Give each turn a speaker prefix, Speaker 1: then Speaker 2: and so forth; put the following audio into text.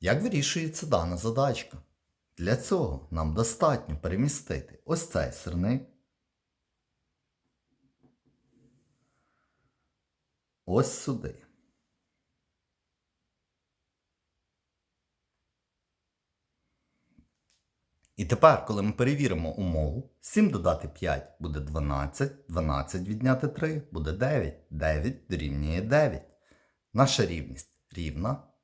Speaker 1: Як вирішується дана задачка? Для цього нам достатньо перемістити ось цей сирник. Ось сюди. І тепер, коли ми перевіримо умову, 7 додати 5 буде 12, 12 відняти 3 буде 9, 9 дорівнює 9. Наша рівність рівна,